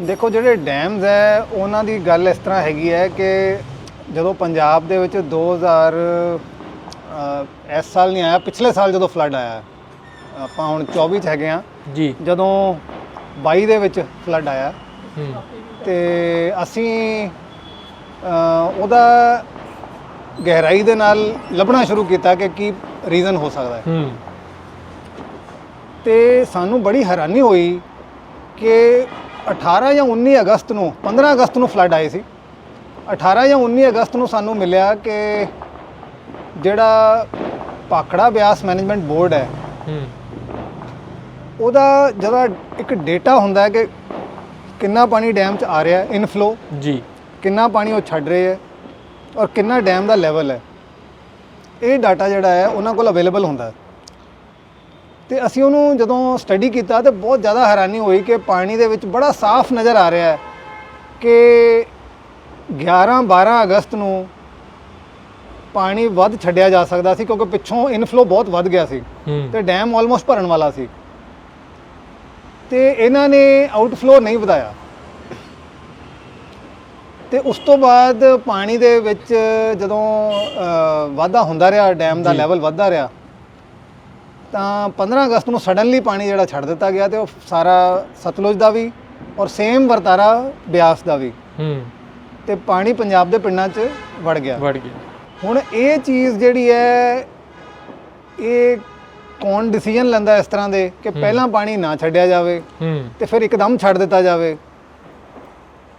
ਦੇਖੋ ਜਿਹੜੇ ਡੈਮਸ ਹੈ ਉਹਨਾਂ ਦੀ ਗੱਲ ਇਸ ਤਰ੍ਹਾਂ ਹੈਗੀ ਹੈ ਕਿ ਜਦੋਂ ਪੰਜਾਬ ਦੇ ਵਿੱਚ 2000 ਅ, ਇਸ ਸਾਲ ਨਹੀਂ ਆਇਆ ਪਿਛਲੇ ਸਾਲ ਜਦੋਂ ਫਲੱਡ ਆਇਆ ਆਪਾਂ ਹੁਣ 24 ਚ ਹੈਗੇ ਆ ਜੀ। ਜਦੋਂ 22 ਦੇ ਵਿੱਚ ਫਲੱਡ ਆਇਆ ਹੂੰ। ਤੇ ਅਸੀਂ ਅ, ਉਹਦਾ ਗਹਿਰਾਈ ਦੇ ਨਾਲ ਲੱਭਣਾ ਸ਼ੁਰੂ ਕੀਤਾ ਕਿ ਕੀ ਰੀਜ਼ਨ ਹੋ ਸਕਦਾ ਹੈ। ਹੂੰ। ਤੇ ਸਾਨੂੰ ਬੜੀ ਹੈਰਾਨੀ ਹੋਈ ਕਿ 18 ਜਾਂ 19 ਅਗਸਤ ਨੂੰ 15 ਅਗਸਤ ਨੂੰ ਫਲੱਡ ਆਏ ਸੀ। 18 ਜਾਂ 19 ਅਗਸਤ ਨੂੰ ਸਾਨੂੰ ਮਿਲਿਆ ਕਿ ਜਿਹੜਾ ਪਾਖੜਾ ਬਿਆਸ ਮੈਨੇਜਮੈਂਟ ਬੋਰਡ ਹੈ ਹੂੰ। ਉਹਦਾ ਜਿਹੜਾ ਇੱਕ ਡੇਟਾ ਹੁੰਦਾ ਹੈ ਕਿ ਕਿੰਨਾ ਪਾਣੀ ਡੈਮ 'ਚ ਆ ਰਿਹਾ ਹੈ ਇਨਫਲੋ ਜੀ। ਕਿੰਨਾ ਪਾਣੀ ਉਹ ਛੱਡ ਰਹੇ ਹੈ ਔਰ ਕਿੰਨਾ ਡੈਮ ਦਾ ਲੈਵਲ ਹੈ। ਇਹ ਡਾਟਾ ਜਿਹੜਾ ਹੈ ਉਹਨਾਂ ਕੋਲ ਅਵੇਲੇਬਲ ਹੁੰਦਾ ਹੈ। ਤੇ ਅਸੀਂ ਉਹਨੂੰ ਜਦੋਂ ਸਟੱਡੀ ਕੀਤਾ ਤੇ ਬਹੁਤ ਜ਼ਿਆਦਾ ਹੈਰਾਨੀ ਹੋਈ ਕਿ ਪਾਣੀ ਦੇ ਵਿੱਚ ਬੜਾ ਸਾਫ਼ ਨਜ਼ਰ ਆ ਰਿਹਾ ਹੈ ਕਿ 11 12 ਅਗਸਤ ਨੂੰ ਪਾਣੀ ਵੱਧ ਛੱਡਿਆ ਜਾ ਸਕਦਾ ਸੀ ਕਿਉਂਕਿ ਪਿੱਛੋਂ ਇਨਫਲੋ ਬਹੁਤ ਵੱਧ ਗਿਆ ਸੀ ਤੇ ਡੈਮ ਆਲਮੋਸਟ ਭਰਨ ਵਾਲਾ ਸੀ। ਤੇ ਇਹਨਾਂ ਨੇ ਆਊਟਫਲੋ ਨਹੀਂ ਵਧਾਇਆ। ਤੇ ਉਸ ਤੋਂ ਬਾਅਦ ਪਾਣੀ ਦੇ ਵਿੱਚ ਜਦੋਂ ਵਾਧਾ ਹੁੰਦਾ ਰਿਹਾ ਡੈਮ ਦਾ। ਲੈਵਲ ਵੱਧਦਾ ਰਿਹਾ ਤਾਂ 15 ਅਗਸਤ ਨੂੰ ਸਡਨਲੀ ਪਾਣੀ ਜਿਹੜਾ ਛੱਡ ਦਿੱਤਾ ਗਿਆ ਤੇ ਉਹ ਸਾਰਾ ਸਤਲੁਜ ਦਾ ਵੀ ਔਰ ਸੇਮ ਵਰਤਾਰਾ ਬਿਆਸ ਦਾ ਵੀ। ਹੂੰ। ਤੇ ਪਾਣੀ ਪੰਜਾਬ ਦੇ ਪਿੰਡਾਂ 'ਚ ਵੜ ਗਿਆ। ਵੜ ਗਿਆ। ਹੁਣ ਇਹ ਚੀਜ਼ ਜਿਹੜੀ ਹੈ ਇਹ ਕੌਣ ਡਿਸੀਜਨ ਲੈਂਦਾ ਇਸ ਤਰ੍ਹਾਂ ਦੇ ਕਿ ਪਹਿਲਾਂ ਪਾਣੀ ਨਾ ਛੱਡਿਆ ਜਾਵੇ ਹੂੰ। ਤੇ ਫਿਰ ਇੱਕਦਮ ਛੱਡ ਦਿੱਤਾ ਜਾਵੇ?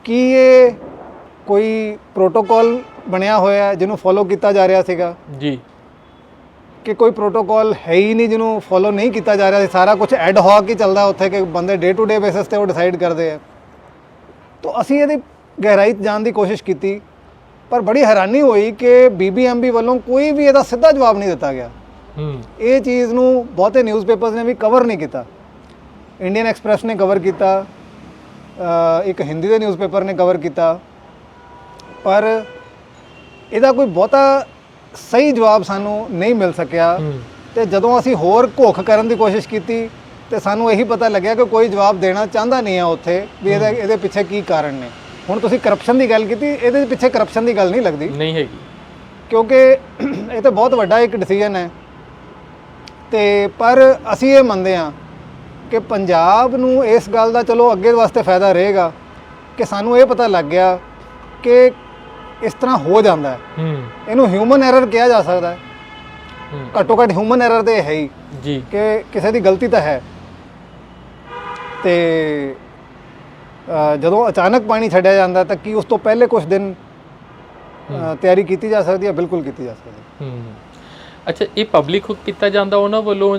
ਕੀ ਇਹ ਕੋਈ ਪ੍ਰੋਟੋਕਾਲ ਬਣਿਆ ਹੋਇਆ ਜਿਹਨੂੰ ਫੋਲੋ ਕੀਤਾ ਜਾ ਰਿਹਾ ਸੀਗਾ? ਜੀ। ਕਿ ਕੋਈ ਪ੍ਰੋਟੋਕਾਲ ਹੈ ਹੀ ਨਹੀਂ ਜਿਹਨੂੰ ਫੋਲੋ ਨਹੀਂ ਕੀਤਾ ਜਾ ਰਿਹਾ ਸਾਰਾ ਕੁਝ ਐਡ ਹੌਕ ਹੀ ਚੱਲਦਾ ਉੱਥੇ ਕਿ ਬੰਦੇ ਡੇ ਟੂ ਡੇ ਬੇਸਿਸ ਤੇ ਉਹ ਡਿਸਾਈਡ ਕਰਦੇ ਆ। ਤਾਂ ਅਸੀਂ ਇਹਦੀ ਗਹਿਰਾਈ ਜਾਣ ਦੀ ਕੋਸ਼ਿਸ਼ ਕੀਤੀ ਪਰ ਬੜੀ ਹੈਰਾਨੀ ਹੋਈ ਕਿ ਬੀਬੀਐਮਬੀ ਵੱਲੋਂ ਕੋਈ ਵੀ ਇਹਦਾ ਸਿੱਧਾ ਜਵਾਬ ਨਹੀਂ ਦਿੱਤਾ ਗਿਆ। ਹੂੰ। ਇਹ ਚੀਜ਼ ਨੂੰ ਬਹੁਤੇ ਨਿਊਜ਼ਪੇਪਰਸ ਨੇ ਵੀ ਕਵਰ ਨਹੀਂ ਕੀਤਾ। ਇੰਡੀਅਨ ਐਕਸਪ੍ਰੈਸ ਨੇ ਕਵਰ ਕੀਤਾ ਇੱਕ ਹਿੰਦੀ ਦੇ ਨਿਊਜ਼ਪੇਪਰ ਨੇ ਕਵਰ ਕੀਤਾ। ਪਰ ਇਹਦਾ ਕੋਈ ਬਹੁਤਾ ਸਹੀ ਜਵਾਬ ਸਾਨੂੰ ਨਹੀਂ ਮਿਲ ਸਕਿਆ। ਤੇ ਜਦੋਂ ਅਸੀਂ ਹੋਰ ਘੋਖ ਕਰਨ ਦੀ ਕੋਸ਼ਿਸ਼ ਕੀਤੀ ਤੇ ਸਾਨੂੰ ਇਹੀ ਪਤਾ ਲੱਗਿਆ ਕਿ ਕੋਈ ਜਵਾਬ ਦੇਣਾ ਚਾਹੁੰਦਾ ਨਹੀਂ ਆ ਉੱਥੇ ਵੀ ਇਹਦੇ ਇਹਦੇ ਪਿੱਛੇ ਕੀ ਕਾਰਨ ਨੇ। ਹੁਣ ਤੁਸੀਂ ਕਰਪਸ਼ਨ ਦੀ ਗੱਲ ਕੀਤੀ ਇਹਦੇ ਪਿੱਛੇ ਕਰਪਸ਼ਨ ਦੀ ਗੱਲ ਨਹੀਂ ਲੱਗਦੀ। ਨਹੀਂ ਹੈਗੀ। ਕਿਉਂਕਿ ਇਹ ਤਾਂ ਬਹੁਤ ਵੱਡਾ ਇੱਕ ਡਿਸੀਜਨ ਹੈ। ਤੇ ਪਰ ਅਸੀਂ ਇਹ ਮੰਨਦੇ ਹਾਂ ਕਿ ਪੰਜਾਬ ਨੂੰ ਇਸ ਗੱਲ ਦਾ ਚਲੋ ਅੱਗੇ ਵਾਸਤੇ ਫਾਇਦਾ ਰਹੇਗਾ ਕਿ ਸਾਨੂੰ ਇਹ ਪਤਾ ਲੱਗ ਗਿਆ ਕਿ ਇਸ ਤਰ੍ਹਾਂ ਹੋ ਜਾਂਦਾ ਹੈ। ਹੂੰ। ਇਹਨੂੰ ਹਿਊਮਨ ਐਰਰ ਕਿਹਾ ਜਾ ਸਕਦਾ ਹੈ। ਹੂੰ। ਘੱਟੋ ਘੱਟ ਹਿਊਮਨ ਐਰਰ ਤੇ ਹੈ ਹੀ ਜੀ। ਕਿ ਕਿਸੇ ਦੀ ਗਲਤੀ ਤਾਂ ਹੈ। ਤੇ ਜਦੋਂ ਅਚਾਨਕ ਪਾਣੀ ਛੱਡਿਆ ਜਾਂਦਾ ਤਾਂ ਕੀ ਉਸ ਤੋਂ ਪਹਿਲੇ ਕੁਝ ਦਿਨ ਤਿਆਰੀ ਕੀਤੀ ਜਾ ਸਕਦੀ ਹੈ? ਬਿਲਕੁਲ ਕੀਤੀ ਜਾ ਸਕਦੀ ਹੈ। ਹੂੰ। ਅੱਛਾ ਇਹ ਪਬਲਿਕ ਕੀਤਾ ਜਾਂਦਾ ਉਹਨਾਂ ਵੱਲੋਂ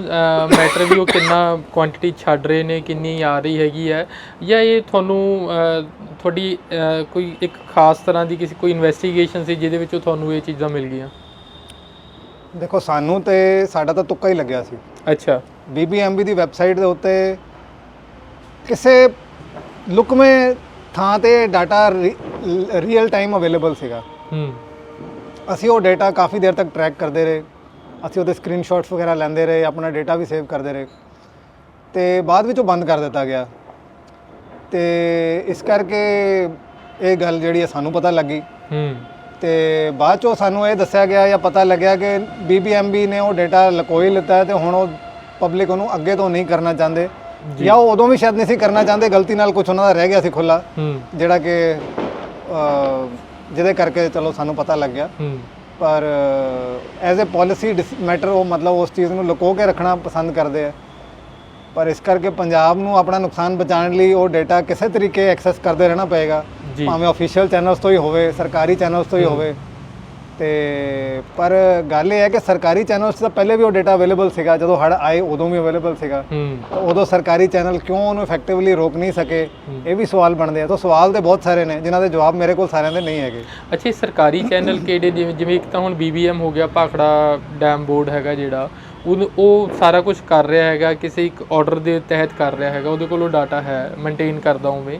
ਮੈਟਰ ਵੀ ਉਹ ਕਿੰਨਾ ਕੁਆਂਟੀਟੀ ਛੱਡ ਰਹੇ ਨੇ ਕਿੰਨੀ ਆ ਰਹੀ ਹੈਗੀ ਹੈ? ਜਾਂ ਇਹ ਤੁਹਾਨੂੰ ਤੁਹਾਡੀ ਕੋਈ ਇੱਕ ਖਾਸ ਤਰ੍ਹਾਂ ਦੀ ਕਿਸੇ ਕੋਈ ਇਨਵੈਸਟੀਗੇਸ਼ਨ ਸੀ ਜਿਹਦੇ ਵਿੱਚੋਂ ਤੁਹਾਨੂੰ ਇਹ ਚੀਜ਼ਾਂ ਮਿਲ ਗਈਆਂ? ਦੇਖੋ ਸਾਨੂੰ ਤੇ ਸਾਡਾ ਤਾਂ ਤੁੱਕਾ ਹੀ ਲੱਗਿਆ ਸੀ। ਅੱਛਾ। ਬੀਬੀਐਮਬੀ ਦੀ ਵੈਬਸਾਈਟ ਦੇ ਉੱਤੇ ਕਿਸੇ ਲੁਕਵੇਂ ਥਾਂ ਤੇ ਡਾਟਾ ਰੀਅਲ ਟਾਈਮ ਅਵੇਲੇਬਲ ਸੀਗਾ। ਹੂੰ। ਅਸੀਂ ਉਹ ਡਾਟਾ ਕਾਫੀ ਦੇਰ ਤੱਕ ਟਰੈਕ ਕਰਦੇ ਰਹੇ। ਅਸੀਂ ਉਹਦੇ ਸਕਰੀਨਸ਼ਾਟਸ ਵਗੈਰਾ ਲੈਂਦੇ ਰਹੇ ਆਪਣਾ ਡਾਟਾ ਵੀ ਸੇਵ ਕਰਦੇ ਰਹੇ। ਤੇ ਬਾਅਦ ਵਿੱਚ ਉਹ ਬੰਦ ਕਰ ਦਿੱਤਾ ਗਿਆ। ਤੇ ਇਸ ਕਰਕੇ ਇਹ ਗੱਲ ਜਿਹੜੀ ਹੈ ਸਾਨੂੰ ਪਤਾ ਲੱਗੀ। ਹੂੰ। ਤੇ ਬਾਅਦ ਚੋਂ ਸਾਨੂੰ ਇਹ ਦੱਸਿਆ ਗਿਆ ਜਾਂ ਪਤਾ ਲੱਗਿਆ ਕਿ BBMB ਨੇ ਉਹ ਡਾਟਾ ਲਕੋਈ ਲਿੱਤਾ ਹੈ ਤੇ ਹੁਣ ਉਹ ਪਬਲਿਕ ਉਹਨੂੰ ਅੱਗੇ ਤੋਂ ਨਹੀਂ ਕਰਨਾ ਚਾਹੁੰਦੇ। ਜਾਂ। ਉਹ ਉਦੋਂ ਵੀ ਸ਼ਾਇਦ ਨਹੀਂ ਸੀ ਕਰਨਾ ਚਾਹੁੰਦੇ ਗਲਤੀ ਨਾਲ ਕੁਝ ਉਹਨਾਂ ਦਾ ਰਹਿ ਗਿਆ ਸੀ ਖੁੱਲਾ ਜਿਹੜਾ ਕਿ ਜਿਹਦੇ ਕਰਕੇ ਚਲੋ ਸਾਨੂੰ ਪਤਾ ਲੱਗ ਗਿਆ ਪਰ ਐਜ਼ ਅ ਪਾਲਿਸੀ ਮੈਟਰ ਉਹ ਮਤਲਬ ਉਸ ਚੀਜ਼ ਨੂੰ ਲੁਕੋ ਕੇ ਰੱਖਣਾ ਪਸੰਦ ਕਰਦੇ ਆ। ਪਰ ਇਸ ਕਰਕੇ ਪੰਜਾਬ ਨੂੰ ਆਪਣਾ ਨੁਕਸਾਨ ਬਚਾਉਣ ਲਈ ਉਹ ਡਾਟਾ ਕਿਸੇ ਤਰੀਕੇ ਐਕਸੈਸ ਕਰਦੇ ਰਹਿਣਾ ਪਏਗਾ। ਭਾਵੇਂ ਅਫੀਸ਼ੀਅਲ ਚੈਨਲਸ ਤੋਂ ਹੀ ਹੋਵੇ ਸਰਕਾਰੀ ਚੈਨਲਸ ਤੋਂ ਹੀ। ਹੋਵੇ। ਤੇ ਪਰ ਗੱਲ ਇਹ ਹੈ ਕਿ ਸਰਕਾਰੀ ਚੈਨਲਸ ਤਾਂ ਪਹਿਲੇ ਵੀ ਉਹ ਡਾਟਾ ਅਵੇਲੇਬਲ ਸੀਗਾ ਜਦੋਂ ਹੜ ਆਏ ਉਦੋਂ ਵੀ ਅਵੇਲੇਬਲ ਸੀਗਾ। ਤਾਂ ਉਦੋਂ ਸਰਕਾਰੀ ਚੈਨਲ ਕਿਉਂ ਉਹਨੂੰ ਇਫੈਕਟਿਵਲੀ ਰੋਕ ਨਹੀਂ ਸਕੇ? ਇਹ ਵੀ ਸਵਾਲ ਬਣਦੇ ਆ। ਤਾਂ ਸਵਾਲ ਤੇ ਬਹੁਤ ਸਾਰੇ ਨੇ ਜਿਨ੍ਹਾਂ ਦੇ ਜਵਾਬ ਮੇਰੇ ਕੋਲ ਸਾਰਿਆਂ ਦੇ ਨਹੀਂ ਹੈਗੇ। ਅੱਛਾ ਸਰਕਾਰੀ ਚੈਨਲ ਕਿਹੜੇ? ਜਿਵੇਂ ਇੱਕ ਤਾਂ ਹੁਣ BBM ਹੋ ਗਿਆ ਭਾਖੜਾ ਡੈਮ ਬੋਰਡ ਹੈਗਾ ਜਿਹੜਾ। ਉਹ ਸਾਰਾ ਕੁਝ ਕਰ ਰਿਹਾ ਹੈਗਾ ਕਿਸੇ ਇੱਕ ਆਰਡਰ ਦੇ ਤਹਿਤ ਕਰ ਰਿਹਾ ਹੈਗਾ। ਉਹਦੇ ਕੋਲ ਉਹ ਡਾਟਾ ਹੈ ਮੇਨਟੇਨ ਕਰਦਾ ਉਵੇਂ।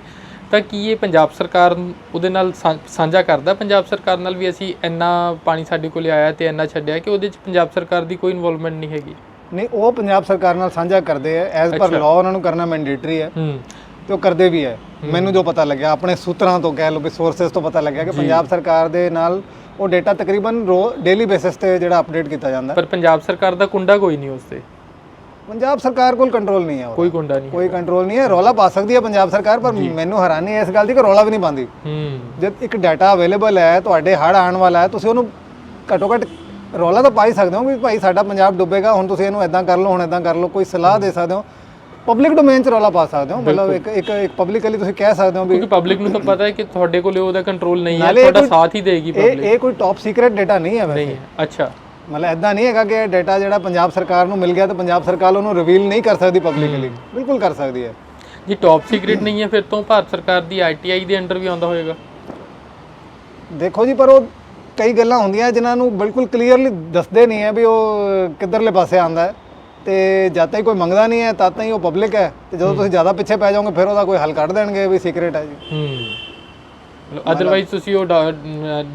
ਤਾਂ ਕੀ ਇਹ ਪੰਜਾਬ ਸਰਕਾਰ ਉਹਦੇ ਨਾਲ ਸਾਂਝਾ ਕਰਦਾ? ਪੰਜਾਬ ਸਰਕਾਰ ਨਾਲ ਵੀ ਅਸੀਂ ਇੰਨਾ ਪਾਣੀ ਸਾਡੇ ਕੋਲ ਆਇਆ ਤੇ ਇੰਨਾ ਛੱਡਿਆ ਕਿ ਉਹਦੇ ਚ ਪੰਜਾਬ ਸਰਕਾਰ ਦੀ ਕੋਈ ਇਨਵੋਲਵਮੈਂਟ ਨਹੀਂ ਹੈਗੀ? ਨਹੀਂ ਉਹ ਪੰਜਾਬ ਸਰਕਾਰ ਨਾਲ ਸਾਂਝਾ ਕਰਦੇ ਆ। As per. ਲਾਅ ਉਹਨਾਂ ਨੂੰ ਕਰਨਾ ਮੈਂਡੇਟਰੀ ਹੈ ਹੂੰ। ਤੇ ਉਹ ਕਰਦੇ ਵੀ ਹੈ। ਮੈਨੂੰ ਜੋ ਪਤਾ ਲੱਗਿਆ ਆਪਣੇ ਸੂਤਰਾਂ ਤੋਂ ਕਹਿ ਲਓ ਵੀ ਸੋਰਸਸ ਤੋਂ ਪਤਾ ਲੱਗਿਆ ਕਿ ਪੰਜਾਬ ਸਰਕਾਰ ਦੇ ਨਾਲ ਉਹ ਡਾਟਾ ਤਕਰੀਬਨ ਰੋ ਡੇਲੀ ਬੇਸਿਸ ਤੇ ਜਿਹੜਾ ਅਪਡੇਟ ਕੀਤਾ ਜਾਂਦਾ। ਪਰ ਪੰਜਾਬ ਸਰਕਾਰ ਦਾ ਕੁੰਡਾ ਕੋਈ ਨਹੀਂ ਉਸ ਤੇ। ਪੰਜਾਬ ਸਰਕਾਰ ਕੋਲ ਕੰਟਰੋਲ ਨਹੀਂ ਹੈ। ਕੋਈ ਕੁੰਡਾ ਨਹੀਂ ਕੋਈ ਕੰਟਰੋਲ ਨਹੀਂ ਹੈ। ਰੌਲਾ ਪਾ ਸਕਦੀ ਹੈ ਪੰਜਾਬ ਸਰਕਾਰ ਪਰ ਮੈਨੂੰ ਹੈਰਾਨੀ ਹੈ ਇਸ ਗੱਲ ਦੀ ਕਿ ਰੌਲਾ ਵੀ ਨਹੀਂ ਪਾਉਂਦੀ। ਹੂੰ। ਜਦ ਇੱਕ ਡਾਟਾ ਅਵੇਲੇਬਲ ਹੈ ਤੁਹਾਡੇ ਹੜ ਆਉਣ ਵਾਲਾ ਹੈ ਤੁਸੀਂ ਉਹਨੂੰ ਘੱਟੋ ਘੱਟ ਰੌਲਾ ਤਾਂ ਪਾ ਹੀ ਸਕਦੇ ਹੋ ਵੀ ਭਾਈ ਸਾਡਾ ਪੰਜਾਬ ਡੁੱਬੇਗਾ ਹੁਣ ਤੁਸੀਂ ਇਹਨੂੰ ਇਦਾਂ ਕਰ ਲਓ ਹੁਣ ਇਦਾਂ ਕਰ ਲਓ ਕੋਈ ਸਲਾਹ ਦੇ ਸਕਦੇ ਹੋ। ਪਬਲਿਕ ਡੋਮੇਨ 'ਚ ਰੌਲਾ ਪਾ ਸਕਦੇ ਹੋ। ਮਤਲਬ ਇੱਕ ਇੱਕ ਇੱਕ ਪਬਲਿਕਲੀ ਤੁਸੀਂ ਕਹਿ ਸਕਦੇ ਹੋ ਵੀ ਕਿਉਂਕਿ ਪਬਲਿਕ ਨੂੰ ਤਾਂ ਪਤਾ ਹੈ ਕਿ ਤੁਹਾਡੇ ਕੋਲੇ ਉਹਦਾ ਕੰਟਰੋਲ ਨਹੀਂ ਹੈ ਤੁਹਾਡਾ ਸਾਥ ਹੀ ਦੇਗੀ ਪਬਲਿਕ ਇਹ ਕੋਈ ਟੌਪ ਸੀਕ੍ਰੀਟ ਡਾਟਾ ਨਹੀਂ ਹੈ ਵੈਸੇ। ਨਹੀਂ ਅੱਛਾ। ਮਤਲਬ ਇਦਾਂ ਨਹੀਂ ਹੈਗਾ ਕਿ ਇਹ ਡਾਟਾ ਜਿਹੜਾ ਪੰਜਾਬ ਸਰਕਾਰ ਨੂੰ ਮਿਲ ਗਿਆ ਤਾਂ ਪੰਜਾਬ ਸਰਕਾਰ ਉਹਨੂੰ ਰਿਵੀਲ ਨਹੀਂ ਕਰ ਸਕਦੀ ਪਬਲਿਕਲੀ ਬਿਲਕੁਲ ਕਰ ਸਕਦੀ ਹੈ। ਜੇ ਟੌਪ ਸੀਕ੍ਰੀਟ ਨਹੀਂ ਹੈ ਫਿਰ ਤੋਂ ਭਾਰਤ ਸਰਕਾਰ ਦੀ ਆਈਟੀਆਈ ਦੇ ਅੰਡਰ ਵੀ ਆਉਂਦਾ ਹੋਏਗਾ। ਦੇਖੋ ਜੀ ਪਰ ਉਹ ਕਈ ਗੱਲਾਂ ਹੁੰਦੀਆਂ ਜਿਨ੍ਹਾਂ ਨੂੰ ਬਿਲਕੁਲ ਕਲੀਅਰਲੀ ਦੱਸਦੇ ਨਹੀਂ ਹੈ ਵੀ ਉਹ ਕਿੱਧਰਲੇ ਪਾਸੇ ਆਂਦਾ ਹੈ। ਤੇ ਜਦ ਤੱਕ ਕੋਈ ਮੰਗਦਾ ਨਹੀਂ ਹੈ ਤਦ ਤੱਕ ਹੀ ਉਹ ਪਬਲਿਕ ਹੈ। ਤੇ ਜਦੋਂ ਤੁਸੀਂ ਜ਼ਿਆਦਾ ਪਿੱਛੇ ਪੈ ਜਾਓਗੇ ਫਿਰ ਉਹਦਾ ਕੋਈ ਹੱਲ ਕੱਢ ਦੇਣਗੇ ਵੀ ਸੀਕ੍ਰੀਟ ਹੈ ਜੀ। ਹੂੰ। ਅਦਰਵਾਈਜ਼ ਤੁਸੀਂ ਉਹ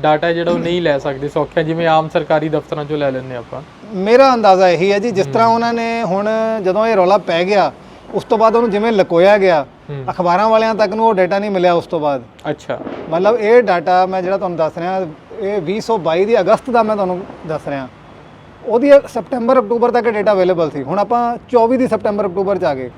ਡਾਟਾ ਜਿਹੜਾ ਉਹ ਨਹੀਂ ਲੈ ਸਕਦੇ ਸੌਖਿਆ ਜਿਵੇਂ ਆਮ ਸਰਕਾਰੀ ਦਫ਼ਤਰਾਂ ਚੋਂ ਲੈ ਲੈਂਦੇ ਆਪਾਂ। ਮੇਰਾ ਅੰਦਾਜ਼ਾ ਇਹੀ ਹੈ ਜੀ ਜਿਸ ਤਰ੍ਹਾਂ ਉਹਨਾਂ ਨੇ ਹੁਣ ਜਦੋਂ ਇਹ ਰੌਲਾ ਪੈ ਗਿਆ ਉਸ ਤੋਂ ਬਾਅਦ ਉਹਨੂੰ ਜਿਵੇਂ ਲਕੋਇਆ ਗਿਆ। ਅਖਬਾਰਾਂ ਵਾਲਿਆਂ ਤੱਕ ਨੂੰ ਉਹ ਡਾਟਾ ਨਹੀਂ ਮਿਲਿਆ ਉਸ ਤੋਂ ਬਾਅਦ। ਅੱਛਾ। ਮਤਲਬ ਇਹ ਡਾਟਾ ਮੈਂ ਜਿਹੜਾ ਤੁਹਾਨੂੰ ਦੱਸ ਰਿਹਾ ਇਹ 2022 ਦੀ ਅਗਸਤ ਦਾ ਮੈਂ ਤੁਹਾਨੂੰ ਦੱਸ ਰਿਹਾ। ਉਹਦੀ ਸਪਟੈਂਬਰ ਅਕਤੂਬਰ ਤੱਕ ਡਾਟਾ ਅਵੇਲੇਬਲ ਸੀ। ਹੁਣ ਆਪਾਂ 24 ਦੀ ਸਪਟੈਂਬਰ ਅਕਤੂਬਰ ਚ ਆ ਗਏ।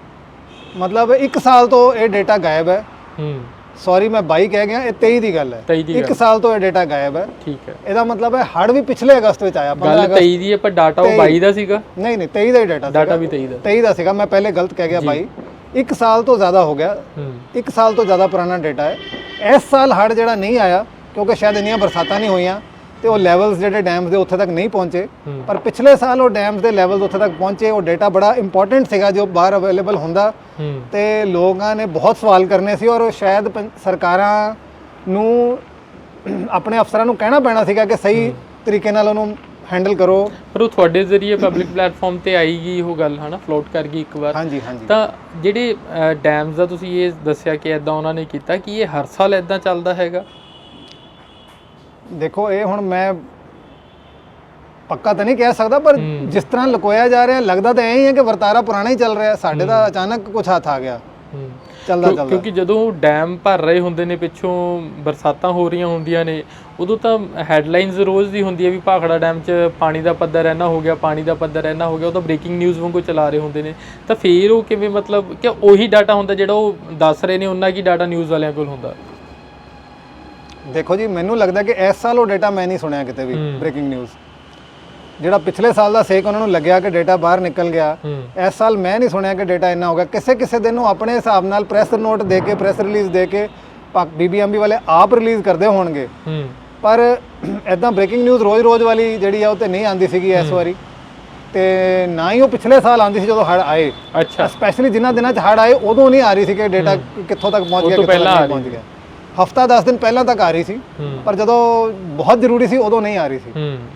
ਮਤਲਬ 1 ਸਾਲ ਤੋਂ ਇਹ ਡਾਟਾ ਗਾਇਬ ਹੈ। ਹੂੰ। ਸੌਰੀ ਮੈਂ 22 ਕਹਿ ਗਿਆ ਇਹ 23 ਦੀ ਗੱਲ ਹੈ। 23 ਦੀ 1 ਸਾਲ ਤੋਂ ਇਹ ਡਾਟਾ ਗਾਇਬ ਹੈ। ਠੀਕ ਹੈ। ਇਹਦਾ ਮਤਲਬ ਹੈ ਹੜ ਵੀ ਪਿਛਲੇ ਅਗਸਤ ਵਿੱਚ ਆਇਆ 15 ਗੱਲ ਅਗਸਤ। 23 ਦੀ ਹੈ ਪਰ ਡਾਟਾ ਉਹ 22 ਦਾ ਸੀਗਾ? ਨਹੀਂ ਨਹੀਂ 23 ਦਾ ਹੀ ਡਾਟਾ ਡਾਟਾ ਵੀ 23 ਦਾ। 23 ਦਾ ਸੀਗਾ ਮੈਂ ਪਹਿਲੇ ਗਲਤ ਕਹਿ ਗਿਆ 22 1 ਸਾਲ ਤੋਂ ਜ਼ਿਆਦਾ ਹੋ ਗਿਆ। ਇੱਕ ਸਾਲ ਤੋਂ ਜ਼ਿਆਦਾ ਪੁਰਾਣਾ ਡਾਟਾ ਹੈ। ਇਸ ਸਾਲ ਹੜ ਜਿਹੜਾ ਨਹੀਂ ਆਇਆ ਕਿਉਂਕਿ ਸ਼ਾਇਦ ਇੰਨੀਆਂ ਬਰਸਾਤਾਂ ਨਹੀਂ ਹੋਈਆਂ ਤੇ ਉਹ ਲੈਵਲਸ ਜਿਹੜੇ ਡੈਮਸ ਦੇ ਉੱਥੇ ਤੱਕ ਨਹੀਂ ਪਹੁੰਚੇ। ਪਰ ਪਿਛਲੇ ਸਾਲ ਉਹ ਡੈਮਸ ਦੇ ਲੈਵਲਸ ਉੱਥੇ ਤੱਕ ਪਹੁੰਚੇ ਉਹ ਡਾਟਾ ਬੜਾ ਇੰਪੋਰਟੈਂਟ ਸੀਗਾ ਜੋ ਬਾਹਰ ਅਵੇਲੇਬਲ ਹੁੰਦਾ। ਤੇ ਲੋਕਾਂ ਨੇ ਬਹੁਤ ਸਵਾਲ ਕਰਨੇ ਸੀ ਔਰ ਸ਼ਾਇਦ ਸਰਕਾਰਾਂ ਨੂੰ ਆਪਣੇ ਅਫਸਰਾਂ ਨੂੰ ਕਹਿਣਾ ਪੈਣਾ ਸੀਗਾ ਕਿ ਸਹੀ ਤਰੀਕੇ ਨਾਲ ਉਹਨੂੰ ਹੈਂਡਲ ਕਰੋ। ਪਰ ਉਹ ਤੁਹਾਡੇ ਜ਼ਰੀਏ ਪਬਲਿਕ ਪਲੇਟਫਾਰਮ ਤੇ ਆਈਗੀ ਉਹ ਗੱਲ ਹਨਾ? ਫਲੋਟ ਕਰ ਗਈ ਇੱਕ ਵਾਰ। ਹਾਂਜੀ ਹਾਂਜੀ। ਤਾਂ ਜਿਹੜੇ ਡੈਮਸ ਦਾ ਤੁਸੀਂ ਇਹ ਦੱਸਿਆ ਕਿ ਐਦਾਂ ਉਹਨਾਂ ਨੇ ਕੀਤਾ ਕਿ ਇਹ ਹਰ ਸਾਲ ਐਦਾਂ ਚੱਲਦਾ ਹੈਗਾ? ਦੇਖੋ ਇਹ ਹੁਣ ਮੈਂ ਪੱਕਾ ਤਾਂ ਨਹੀਂ ਕਹਿ ਸਕਦਾ ਪਰ ਜਿਸ ਤਰ੍ਹਾਂ ਲੁਕੋਇਆ ਜਾ ਰਿਹਾ ਲੱਗਦਾ ਤਾਂ ਐਂ ਹੀ ਹੈ ਕਿ ਵਰਤਾਰਾ ਪੁਰਾਣਾ ਹੀ ਚੱਲ ਰਿਹਾ। ਸਾਡੇ ਦਾ ਅਚਾਨਕ ਕੁਝ ਹੱਥ ਆ ਗਿਆ। ਚੱਲਦਾ ਚੱਲਦਾ। ਕਿਉਂਕਿ ਜਦੋਂ ਡੈਮ ਭਰ ਰਹੇ ਹੁੰਦੇ ਨੇ ਪਿੱਛੋਂ ਬਰਸਾਤਾਂ ਹੋ ਰਹੀਆਂ ਹੁੰਦੀਆਂ ਨੇ ਉਦੋਂ ਤਾਂ ਹੈਡਲਾਈਨਸ ਰੋਜ਼ ਦੀ ਹੁੰਦੀ ਹੈ ਵੀ ਭਾਖੜਾ ਡੈਮ 'ਚ ਪਾਣੀ ਦਾ ਪੱਧਰ ਇੰਨਾ ਹੋ ਗਿਆ ਪਾਣੀ ਦਾ ਪੱਧਰ ਇੰਨਾ ਹੋ ਗਿਆ ਉਹ ਤਾਂ ਬ੍ਰੇਕਿੰਗ ਨਿਊਜ਼ ਵਾਂਗੂ ਚਲਾ ਰਹੇ ਹੁੰਦੇ ਨੇ। ਤਾਂ ਫੇਰ ਉਹ ਕਿਵੇਂ ਮਤਲਬ ਕਿ ਉਹੀ ਡਾਟਾ ਹੁੰਦਾ ਜਿਹੜਾ ਉਹ ਦੱਸ ਰਹੇ ਨੇ ਉਹਨਾਂ ਕੀ ਡਾਟਾ ਨਿਊਜ਼ ਵਾਲਿਆਂ ਕੋਲ ਹੁੰਦਾ? ਦੇਖੋ ਜੀ ਮੈਨੂੰ ਲੱਗਦਾ ਕਿ ਇਸ ਸਾਲ ਉਹ ਡਾਟਾ ਮੈਂ ਨਹੀਂ ਸੁਣਿਆ ਕਿਤੇ ਵੀ। ਬ੍ਰੇਕਿੰਗ ਨਿਊਜ਼ ਜਿਹੜਾ ਪਿਛਲੇ ਸਾਲ ਦਾ ਸੇਕ ਉਹਨਾਂ ਨੂੰ ਲੱਗਿਆ ਕਿ ਡਾਟਾ ਬਾਹਰ ਨਿਕਲ ਗਿਆ ਇਸ ਸਾਲ ਮੈਂ ਨਹੀਂ ਸੁਣਿਆ ਕਿ ਡਾਟਾ ਇੰਨਾ ਹੋਗਾ ਕਿਸੇ ਕਿਸੇ ਦਿਨ ਨੂੰ ਆਪਣੇ ਹਿਸਾਬ ਨਾਲ ਪ੍ਰੈਸ ਨੋਟ ਦੇ ਕੇ ਪ੍ਰੈਸ ਰਿਲੀਜ਼ ਦੇ ਕੇ ਬੀਬੀਐਮਬੀ ਵਾਲੇ ਆਪ ਰਿਲੀਜ਼ ਕਰਦੇ ਹੋਣਗੇ। ਪਰ ਐਦਾਂ ਬ੍ਰੇਕਿੰਗ ਨਿਊਜ਼ ਰੋਜ਼-ਰੋਜ਼ ਵਾਲੀ ਜਿਹੜੀ ਆ ਉਹ ਤੇ ਨਹੀਂ ਆਂਦੀ ਸੀਗੀ ਇਸ ਵਾਰੀ। ਤੇ ਨਾ ਹੀ ਉਹ ਪਿਛਲੇ ਸਾਲ ਆਂਦੀ ਸੀ ਜਦੋਂ ਹੜ ਆਏ। ਅੱਛਾ। ਸਪੈਸ਼ਲੀ ਜਿਨ੍ਹਾਂ ਦਿਨਾਂ 'ਚ ਹੜ ਆਏ ਉਦੋਂ ਨਹੀਂ ਆ ਰਹੀ ਸੀ ਕਿ ਡਾਟਾ ਕਿੱਥੋਂ ਤੱਕ ਪਹੁੰਚ ਉਹ ਗਿਆ ਕਿੱਥੋਂ ਤੱਕ ਪਹੁੰਚ ਗਿਆ। ਹਫਤਾ 10 ਦਿਨ ਪਹਿਲਾਂ ਤੱਕ ਆ ਰਹੀ ਸੀ ਪਰ ਜਦੋਂ ਬਹੁਤ ਜ਼ਰੂਰੀ ਸੀ ਉਦੋਂ ਨਹੀਂ ਆ ਰਹੀ ਸੀ। ਹੂੰ।